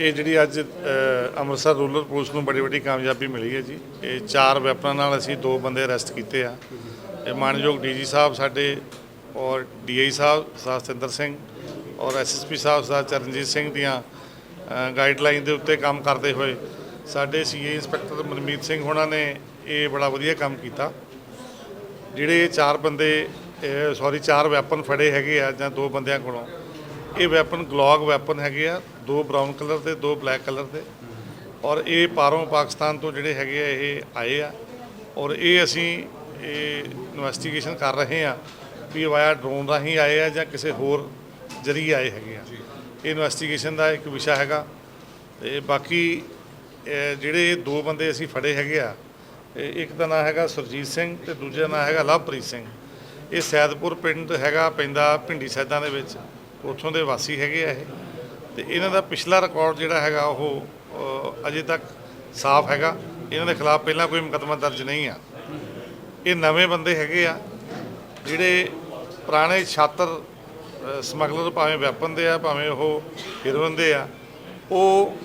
ਇਹ ਜਿਹੜੀ ਅੱਜ ਅੰਮ੍ਰਿਤਸਰ ਰੂਰਲ ਪੁਲਿਸ ਨੂੰ ਬੜੀ ਵੱਡੀ ਕਾਮਯਾਬੀ ਮਿਲੀ ਹੈ ਜੀ। ਇਹ ਚਾਰ ਵੈਪਨਾਂ ਨਾਲ ਅਸੀਂ ਦੋ ਬੰਦੇ ਅਰੈਸਟ ਕੀਤੇ ਆ। ਇਹ ਮਾਨਯੋਗ ਡੀਜੀ ਸਾਹਿਬ ਸਾਡੇ ਔਰ ਡੀਆਈ ਸਾਹਿਬ ਸਰਦਾਰ ਸਤਿੰਦਰ ਸਿੰਘ ਔਰ ਐਸਐਸਪੀ ਸਾਹਿਬ ਸਰਦਾਰ ਚਰਨਜੀਤ ਸਿੰਘ ਦੀਆਂ ਗਾਈਡਲਾਈਨ ਦੇ ਉੱਤੇ ਕੰਮ ਕਰਦੇ ਹੋਏ ਸਾਡੇ ਸੀਏ ਇੰਸਪੈਕਟਰ ਮਨਮੀਤ ਸਿੰਘ ਹੋਣਾ ਨੇ ਇਹ ਬੜਾ ਵਧੀਆ ਕੰਮ ਕੀਤਾ। ਜਿਹੜੇ ਚਾਰ ਬੰਦੇ ਸੌਰੀ ਚਾਰ ਵੈਪਨ ਫੜੇ ਹੈਗੇ ਆ ਜਾਂ ਦੋ ਬੰਦਿਆਂ ਕੋਲੋਂ ਇਹ ਵੈਪਨ, ਗਲੌਗ ਵੈਪਨ ਹੈਗੇ ਆ, ਦੋ ਬਰਾਊਨ ਕਲਰ ਦੇ, ਦੋ ਬਲੈਕ ਕਲਰ ਦੇ। ਔਰ ਇਹ ਪਾਰੋਂ ਪਾਕਿਸਤਾਨ ਤੋਂ ਜਿਹੜੇ ਹੈਗੇ ਆ, ਇਹ ਆਏ ਆ। ਔਰ ਇਹ ਅਸੀਂ ਇਹ ਇਨਵੈਸਟੀਗੇਸ਼ਨ ਕਰ ਰਹੇ ਆ ਵੀ ਵਾਇਆ ਡਰੋਨ ਰਾਹੀਂ ਆਏ ਆ ਜਾਂ ਕਿਸੇ ਹੋਰ ਜਰੀਏ ਆਏ ਹੈਗੇ ਆ। ਇਹ ਇਨਵੈਸਟੀਗੇਸ਼ਨ ਦਾ ਇੱਕ ਵਿਸ਼ਾ ਹੈਗਾ। ਤੇ ਬਾਕੀ ਜਿਹੜੇ ਦੋ ਬੰਦੇ ਅਸੀਂ ਫੜੇ ਹੈਗੇ ਆ ਇੱਕ ਦਾ ਨਾਮ ਹੈਗਾ ਸੁਰਜੀਤ ਸਿੰਘ ਤੇ ਦੂਜੇ ਦਾ ਨਾਮ ਹੈਗਾ ਲਵਪ੍ਰੀਤ ਸਿੰਘ। ਇਹ ਸੈਦਪੁਰ ਪਿੰਡ ਹੈਗਾ, ਪੈਂਦਾ ਭਿੰਡੀ ਸੈਦਾਂ ਦੇ ਵਿੱਚ। ਉੱਥੋਂ ਦੇ ਵਾਸੀ ਹੈਗੇ ਆ ਇਹ। ਤੇ ਇਹਨਾਂ ਦਾ ਪਿਛਲਾ ਰਿਕਾਰਡ ਜਿਹੜਾ ਹੈਗਾ ਉਹ ਅਜੇ ਤੱਕ ਸਾਫ਼ ਹੈਗਾ। ਇਹਨਾਂ ਦੇ ਖਿਲਾਫ ਪਹਿਲਾਂ ਕੋਈ ਮੁਕੱਦਮਾ ਦਰਜ ਨਹੀਂ ਆ। ਇਹ ਨਵੇਂ ਬੰਦੇ ਹੈਗੇ ਆ, ਜਿਹੜੇ ਪੁਰਾਣੇ ਛਾਤਰ ਸਮਗਲਰ ਭਾਵੇਂ ਵੈਪਨ ਦੇ ਆ, ਭਾਵੇਂ ਉਹ ਹੀਰੋਇਨ ਦੇ ਆ, ਉਹ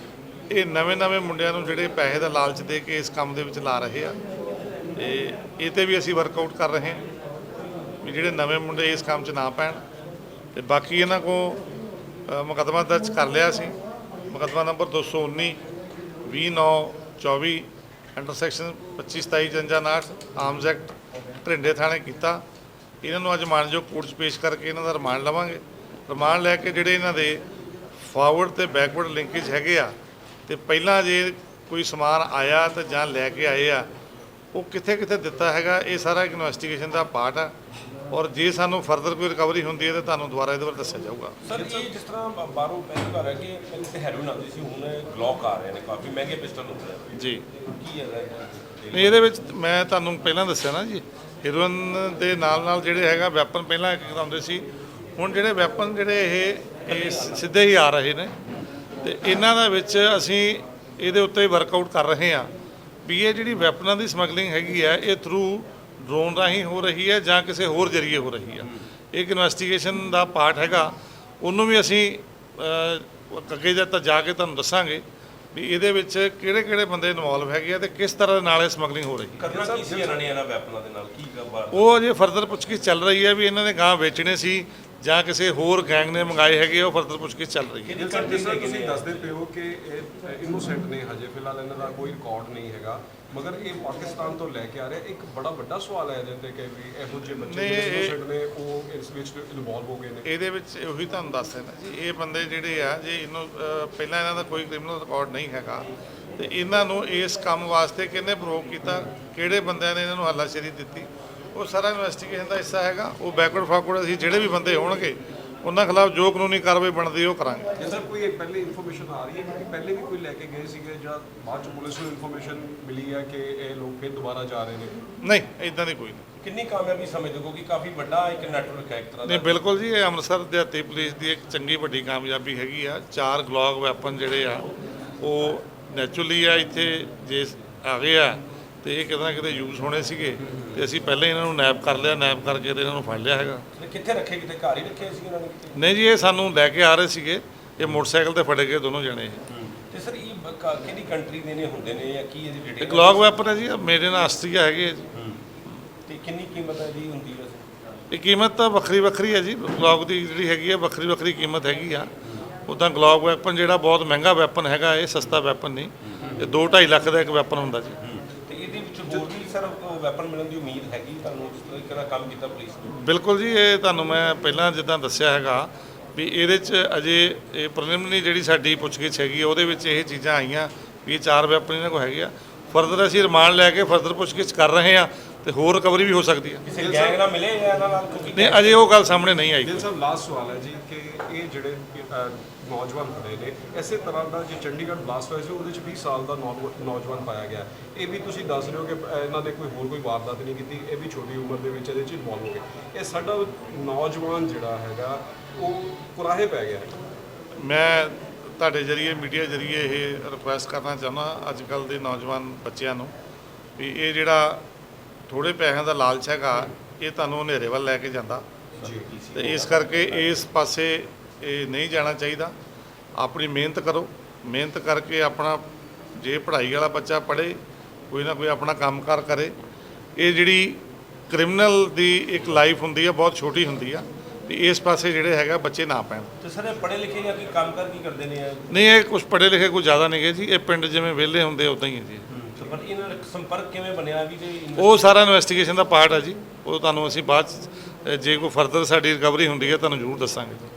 ਇਹ ਨਵੇਂ ਨਵੇਂ ਮੁੰਡਿਆਂ ਨੂੰ ਜਿਹੜੇ ਪੈਸੇ ਦਾ ਲਾਲਚ ਦੇ ਕੇ ਇਸ ਕੰਮ ਦੇ ਵਿੱਚ ਲਾ ਰਹੇ ਆ। ਤੇ ਇਹ ਤੇ ਵੀ ਅਸੀਂ ਵਰਕਆਊਟ ਕਰ ਰਹੇ ਹਾਂ ਵੀ ਜਿਹੜੇ ਨਵੇਂ ਮੁੰਡੇ ਇਸ ਕੰਮ 'ਚ ਨਾ ਪੈਣ। ਤੇ ਬਾਕੀ ਇਹਨਾਂ ਕੋ ਮੁਕੱਦਮਾ ਦਰਜ ਕਰ ਲਿਆ ਸੀ। ਮੁਕੱਦਮਾ ਨੰਬਰ 219 2924 ਅੰਡਰ ਸੈਕਸ਼ਨ 2527 ਜੰਜਾਨਾਟ ਆਰਮਸ ਐਕਟ ਢਿੰਡੇ ਥਾਣੇ ਕੀਤਾ। ਇਹਨਾਂ ਨੂੰ ਅੱਜ ਮਾਨਯੋਗ ਕੋਰਟ 'ਚ ਪੇਸ਼ ਕਰਕੇ ਇਹਨਾਂ ਦਾ ਰਿਮਾਂਡ ਲਵਾਂਗੇ। ਰਿਮਾਂਡ ਲੈ ਕੇ ਜਿਹੜੇ ਇਹਨਾਂ ਦੇ ਫਾਰਵਰਡ ਤੇ ਬੈਕਵਰਡ ਲਿੰਕੇਜ ਹੈਗੇ ਆ, ਤੇ ਪਹਿਲਾਂ ਜੇ ਕੋਈ ਸਮਾਨ ਆਇਆ ਤਾਂ ਜਾਂ ਲੈ ਕੇ ਆਏ ਆ ਉਹ ਕਿੱਥੇ ਕਿੱਥੇ ਦਿੱਤਾ ਹੈਗਾ ਇਹ ਸਾਰਾ ਇਨਵੈਸਟੀਗੇਸ਼ਨ ਦਾ ਪਾਰਟ ਆ। ਔਰ ਜੇ ਸਾਨੂੰ ਫਰਦਰ ਕੋਈ ਰਿਕਵਰੀ ਹੁੰਦੀ ਹੈ ਤਾਂ ਤੁਹਾਨੂੰ ਦੁਬਾਰਾ ਇਹਦੇ ਬਾਰੇ ਦੱਸਿਆ ਜਾਊਗਾ। ਸਰ ਇਹ ਜਿਸ ਤਰ੍ਹਾਂ ਬਾਹਰੋਂ ਪਹਿਲੀ ਵਾਰ ਹੈ ਕਿ ਪਹਿਲੇ ਤੇ ਹੈਰੋਇਨ ਆਉਂਦੀ ਸੀ ਹੁਣ ਗਲੌਕ ਆ ਰਹੇ ਨੇ ਕਾਫੀ ਮਹਿੰਗੇ ਪਿਸਟਲ ਹੁੰਦੇ ਨੇ ਜੀ। ਕੀ ਹੈਗਾ ਇਹ? ਨਹੀਂ ਇਹਦੇ ਵਿੱਚ ਮੈਂ ਤੁਹਾਨੂੰ ਪਹਿਲਾਂ ਦੱਸਿਆ ਨਾ ਜੀ ਹੀਰੋਇਨ ਦੇ ਨਾਲ ਨਾਲ ਜਿਹੜੇ ਹੈਗਾ ਵੈਪਨ ਪਹਿਲਾਂ ਇੱਕ ਕਰਾਉਂਦੇ ਸੀ ਹੁਣ ਜਿਹੜੇ ਵੈਪਨ ਜਿਹੜੇ ਇਹ ਇਹ ਸਿੱਧੇ ਹੀ ਆ ਰਹੇ ਨੇ ਤੇ ਇਹਨਾਂ ਦਾ ਵਿੱਚ ਅਸੀਂ ਇਹਦੇ ਉੱਤੇ ਵਰਕਆਊਟ ਕਰ ਰਹੇ ਹਾਂ। ਵੀ ਇਹ ਜਿਹੜੀ ਵੈਪਨਾਂ ਦੀ ਸਮਗਲਿੰਗ ਹੈਗੀ ਹੈ ਇਹ ਥਰੂ ਡਰੋਨ ਰਾਹੀਂ ਹੋ ਰਹੀ ਹੈ ਜਾਂ ਕਿਸੇ ਹੋਰ ਜਰੀਏ ਹੋ ਰਹੀ ਹੈ ਇੱਕ ਇਨਵੈਸਟੀਗੇਸ਼ਨ ਦਾ ਪਾਰਟ ਹੈਗਾ ਉਹਨੂੰ ਵੀ ਅਸੀਂ ਅੱਗੇ ਜਦ ਤੱਕ ਜਾ ਕੇ ਤੁਹਾਨੂੰ ਦੱਸਾਂਗੇ ਵੀ ਇਹਦੇ ਵਿੱਚ ਕਿਹੜੇ ਕਿਹੜੇ ਬੰਦੇ ਇਨਵੋਲਵ ਹੈਗੇ ਆ ਤੇ ਕਿਸ ਤਰ੍ਹਾਂ ਦੇ ਨਾਲ ਇਹ ਸਮਗਲਿੰਗ ਹੋ ਰਹੀ ਹੈ। ਕਰਨਾ ਕੀ ਸੀ ਇਹਨਾਂ ਨੇ ਇਹਨਾਂ ਵੈਪਨਾਂ ਦੇ ਨਾਲ? ਕੀ ਬਾਹਰ ਉਹ ਅਜੇ ਫਰਦਰ ਪੁੱਛਗਿੱਛ ਚੱਲ ਰਹੀ ਹੈ ਵੀ ਇਹਨਾਂ ਨੇ ਗਾਂ ਵੇਚਣੇ ਸੀ ਜਾਂ ਕਿਸੇ ਹੋਰ ਗੈਂਗ ਨੇ ਮੰਗਾਏ ਹੈਗੇ ਉਹ ਫਰਦਰ ਪੁੱਛਗਿੱਛ ਚੱਲ ਰਹੀ ਹੈ। ਸਰ ਜਿਸ ਤਰ੍ਹਾਂ ਤੁਸੀਂ? ਦੱਸਦੇ ਪਏ ਹੋ ਕਿ ਇਹ ਇਨੋਸੈਂਟ ਨੇ ਹਜੇ ਫਿਲਹਾਲ ਇਹਨਾਂ ਦਾ ਕੋਈ ਰਿਕਾਰਡ ਨਹੀਂ ਹੈਗਾ। ਮਗਰ ਇਹ ਪਾਕਿਸਤਾਨ ਤੋਂ ਲੈ ਕੇ ਆ ਰਿਹਾ ਇੱਕ ਬੜਾ ਵੱਡਾ ਸਵਾਲ ਹੈ ਜਿੰਦੇ ਕਿ ਵੀ ਇਹੋ ਜਿਹੇ ਬੱਚੇ ਇਨੋਸੈਂਟ ਨੇ ਉਹ ਇਸ ਵਿੱਚ ਇਨਵੋਲਵ ਹੋ ਗਏ ਨੇ। ਇਹਦੇ ਵਿੱਚ ਉਹੀ ਤੁਹਾਨੂੰ ਦੱਸ ਰਿਹਾ ਜੀ ਇਹ ਬੰਦੇ ਜਿਹੜੇ ਆ ਜੇ ਇਹਨੂੰ ਪਹਿਲਾਂ ਇਹਨਾਂ ਦਾ ਕੋਈ ਕ੍ਰਿਮੀਨਲ ਰਿਕਾਰਡ ਨਹੀਂ ਹੈਗਾ ਤੇ ਇਹਨਾਂ ਨੂੰ ਇਸ ਕੰਮ ਵਾਸਤੇ ਕਿਹਨੇ ਪ੍ਰੋਵੋਕ ਕੀਤਾ ਕਿਹੜੇ ਬੰਦਿਆਂ ਨੇ ਇਹਨਾਂ ਨੂੰ ਹੱਲਾਸ਼ੇਰੀ ਦਿੱਤੀ? ਉਹ ਸਾਰਾ ਇਨਵੈਸਟੀਗੇਸ਼ਨ ਦਾ ਹਿੱਸਾ ਹੈਗਾ। ਉਹ ਬੈਕਵਰਡ ਫਾਰਵਰਡ ਅਸੀਂ ਜਿਹੜੇ ਵੀ ਬੰਦੇ ਹੋਣਗੇ ਉਹਨਾਂ ਖਿਲਾਫ ਜੋ ਕਾਨੂੰਨੀ ਕਾਰਵਾਈ ਬਣਦੀ ਉਹ ਕਰਾਂਗੇ। ਜੇ ਸਰ ਕੋਈ ਪਹਿਲੇ ਇਨਫੋਰਮੇਸ਼ਨ ਆ ਰਹੀ ਹੈ ਕਿ ਪਹਿਲੇ ਵੀ ਕੋਈ ਲੈ ਕੇ ਗਏ ਸੀਗੇ ਜਾਂ ਬਾਅਦ ਚ ਪੁਲਿਸ ਨੂੰ ਇਨਫੋਰਮੇਸ਼ਨ ਮਿਲੀ ਹੈ ਕਿ ਇਹ ਲੋਕ ਫਿਰ ਦੁਬਾਰਾ ਜਾ ਰਹੇ ਨੇ? ਨਹੀਂ ਇਦਾਂ ਦੀ ਕੋਈ ਨਹੀਂ। ਕਿੰਨੀ ਕਾਮਯਾਬੀ ਸਮਝਦੇ ਹੋ? ਕਿਉਂਕਿ ਕਾਫੀ ਵੱਡਾ ਇੱਕ ਨੈਟਵਰਕ ਹੈ ਇੱਕ ਤਰ੍ਹਾਂ ਨਹੀਂ ਦਾ ਬਿਲਕੁਲ ਜੀ ਇਹ ਅੰਮ੍ਰਿਤਸਰ ਦਿਹਾਤੀ ਪੁਲਿਸ ਦੀ ਇੱਕ ਚੰਗੀ ਵੱਡੀ ਕਾਮਯਾਬੀ ਹੈਗੀ ਆ। ਚਾਰ ਗਲੌਗ ਵੈਪਨ ਜਿਹੜੇ ਆ ਉਹ ਨੈਚੁਰਲੀ ਆ ਇੱਥੇ ਜੇ ਆ ਗਏ ਆ। ਤੇ ਇਹ ਕਿਤੇ ਨਾ ਕਿਤੇ ਯੂਜ਼ ਹੋਣੇ ਸੀਗੇ ਤੇ ਅਸੀਂ ਪਹਿਲਾਂ ਇਹਨਾਂ ਨੂੰ ਨੈਪ ਕਰ ਲਿਆ ਨੈਪ ਕਰਕੇ ਤੇ ਇਹਨਾਂ ਨੂੰ ਫੜ ਲਿਆ ਹੈਗਾ। ਕਿੱਥੇ ਰੱਖੇ ਕਿਤੇ ਘਰ ਹੀ ਰੱਖੇ ਸੀ ਇਹਨਾਂ ਨੇ? ਕਿਤੇ ਨਹੀਂ ਜੀ ਇਹ ਸਾਨੂੰ ਲੈ ਕੇ ਆ ਰਹੇ ਸੀਗੇ। ਇਹ ਮੋਟਰਸਾਈਕਲ ਤੇ ਫੜੇ ਗਏ ਦੋਨੋਂ ਜਣੇ। ਤੇ ਸਰ ਇਹ ਕਾ- ਕਿਹੜੀ ਕੰਟਰੀ ਦੇ ਨੇ ਹੁੰਦੇ ਨੇ ਜਾਂ ਕੀ ਇਹਦੀ ਇਹ ਡਿਟੇਲ ਗਲੌਗ ਵੈਪਨ ਹੈ ਜੀ ਇਹ ਮੇਰੇ ਨਾਲ ਆਸਟਰੀਆ ਹੈਗੇ ਆ ਜੀ। ਤੇ ਕਿੰਨੀ ਕੀਮਤ ਹੈ ਦੀ ਹੁੰਦੀ ਵੈਸੇ? ਇਹ ਕੀਮਤ ਤਾਂ ਵੱਖਰੀ ਵੱਖਰੀ ਹੈ ਜੀ ਗਲੌਗ ਦੀ ਜਿਹੜੀ ਹੈਗੀ ਹੈ ਵੱਖਰੀ ਵੱਖਰੀ ਕੀਮਤ ਹੈਗੀ ਆ। ਉਦਾਂ ਗਲੌਗ ਵੈਪਨ ਜਿਹੜਾ ਬਹੁਤ ਮਹਿੰਗਾ ਵੈਪਨ ਹੈਗਾ ਇਹ ਸਸਤਾ ਵੈਪਨ ਨਹੀਂ। ਇਹ 2.5 ਲੱਖ ਦਾ ਇੱਕ ਵੈਪਨ ਹੁੰਦਾ ਜੀ ਤੇ ਇਹਦੇ ਵਿੱਚ ਹੋਰ ਵੀ ਸਰ ਵੈਪਨ ਮਿਲਣ ਦੀ ਉਮੀਦ ਹੈਗੀ ਤੁਹਾਨੂੰ, ਜਿਸ ਤਰੀਕੇ ਨਾਲ ਕੰਮ ਕੀਤਾ ਪੁਲਿਸ ਨੇ? ਬਿਲਕੁਲ ਜੀ, ਇਹ ਤੁਹਾਨੂੰ ਮੈਂ ਪਹਿਲਾਂ ਜਿੱਦਾਂ ਦੱਸਿਆ ਹੈਗਾ ਵੀ ਇਹਦੇ 'ਚ ਅਜੇ ਇਹ ਪ੍ਰੀਲਿਮਿਨਰੀ ਜਿਹੜੀ ਸਾਡੀ ਪੁੱਛਗਿੱਛ ਹੈਗੀ, ਉਹਦੇ ਵਿੱਚ ਇਹ ਚੀਜ਼ਾਂ ਆਈਆਂ ਵੀ ਇਹ ਚਾਰ ਵੈਪਨ ਇਹਨਾਂ ਕੋਲ ਹੈਗੇ ਆ। ਫਰਦਰ ਅਸੀਂ ਰਿਮਾਂਡ ਲੈ ਕੇ ਫਰਦਰ ਪੁੱਛਗਿੱਛ ਕਰ ਰਹੇ ਆ ਤੇ ਹੋਰ ਰਿਕਵਰੀ ਵੀ ਹੋ ਸਕਦੀ ਹੈ। ਕਿਸੇ ਗੈਂਗ ਨਾਲ ਮਿਲੇ ਜਾਂ ਇਹਨਾਂ ਨਾਲ ਕਿਉਂਕਿ ਨਹੀਂ ਅਜੇ ਉਹ ਗੱਲ ਸਾਹਮਣੇ ਨਹੀਂ ਆਈ। ਦਿਲ ਸਾਹਿਬ ਲਾਸਟ ਸਵਾਲ ਹੈ ਜੀ ਕਿ ਇਹ ਜਿਹੜੇ ਨੌਜਵਾਨ ਖੜੇ ਨੇ ਇਸੇ ਤਰ੍ਹਾਂ ਦਾ ਜੇ ਚੰਡੀਗੜ੍ਹ ਬਲਾਸਟ ਹੋਇਆ ਸੀ ਉਹਦੇ ਵਿੱਚ 20 ਸਾਲ ਦਾ ਨੌਜਵਾਨ ਪਾਇਆ ਗਿਆ। ਇਹ ਵੀ ਤੁਸੀਂ ਦੱਸ ਰਹੇ ਹੋ ਕਿ ਇਹਨਾਂ ਨੇ ਕੋਈ ਹੋਰ ਕੋਈ ਵਾਰਦਾਤ ਨਹੀਂ ਕੀਤੀ ਇਹ ਵੀ ਛੋਟੀ ਉਮਰ ਦੇ ਵਿੱਚ ਇਹਦੇ ਚ ਇਨਵੋਲਵ ਹੋ ਗਏ। ਇਹ ਸਾਡਾ ਨੌਜਵਾਨ ਜਿਹੜਾ ਹੈਗਾ ਉਹ ਕੁਰਾਹੇ ਪੈ ਗਿਆ। ਮੈਂ ਤੁਹਾਡੇ ਜਰੀਏ ਮੀਡੀਆ ਜਰੀਏ ਇਹ ਰਿਕੁਐਸਟ ਕਰਨਾ ਚਾਹੁੰਦਾ ਅੱਜ ਕੱਲ ਦੇ ਨੌਜਵਾਨ ਬੱਚਿਆਂ ਨੂੰ ਵੀ ਇਹ ਜਿਹੜਾ ਥੋੜੇ ਪੈਸਿਆਂ ਦਾ ਲਾਲਚ ਹੈਗਾ ਇਹ ਤੁਹਾਨੂੰ ਹਨੇਰੇ ਵੱਲ ਲੈ ਕੇ ਜਾਂਦਾ। ਤੇ ਇਸ ਕਰਕੇ ਇਸ ਪਾਸੇ ਇਹ ਨਹੀਂ ਜਾਣਾ ਚਾਹੀਦਾ। ਆਪਣੀ ਮਿਹਨਤ ਕਰੋ। ਮਿਹਨਤ ਕਰਕੇ ਆਪਣਾ ਜੇ ਪੜ੍ਹਾਈ ਵਾਲਾ ਬੱਚਾ ਪੜ੍ਹੇ ਕੋਈ ਨਾ ਕੋਈ ਆਪਣਾ ਕੰਮਕਾਰ ਕਰੇ। ਇਹ ਜਿਹੜੀ ਕ੍ਰਿਮੀਨਲ ਦੀ ਇੱਕ ਲਾਈਫ ਹੁੰਦੀ ਆ ਬਹੁਤ ਛੋਟੀ ਹੁੰਦੀ ਆ ਤੇ ਇਸ ਪਾਸੇ ਜਿਹੜੇ ਹੈਗਾ ਬੱਚੇ ਨਾ ਪੈਣ। ਤੇ ਸਰ ਇਹ ਪੜ੍ਹੇ ਲਿਖੇ ਜਾਂ ਕੀ ਕੰਮ ਕਰ ਕੀ ਕਰਦੇ ਨੇ? ਨਹੀਂ ਇਹ ਕੁਝ ਪੜ੍ਹੇ ਲਿਖੇ ਕੋਈ ਜ਼ਿਆਦਾ ਨਹੀਂ ਗਏ ਜੀ। ਇਹ ਪਿੰਡ ਜਿਵੇਂ ਵਿਹਲੇ ਹੁੰਦੇ ਉਦਾਂ ਹੀ ਹੈ ਜੀ। ਤੇ ਇਹਨਾਂ ਦਾ ਸੰਪਰਕ ਕਿਵੇਂ ਬਣਿਆ ਵੀ ਤੇ ਉਹ ਸਾਰਾ ਇਨਵੈਸਟੀਗੇਸ਼ਨ ਦਾ ਪਾਰਟ ਹੈ ਜੀ। ਉਹ ਤੁਹਾਨੂੰ ਅਸੀਂ ਬਾਅਦ 'ਚ, ਅ, ਜੇ ਕੋਈ ਫਰਦਰ ਸਾਡੀ ਰਿਕਵਰੀ ਹੁੰਦੀ ਹੈ ਤੁਹਾਨੂੰ ਜ਼ਰੂਰ ਦੱਸਾਂਗੇ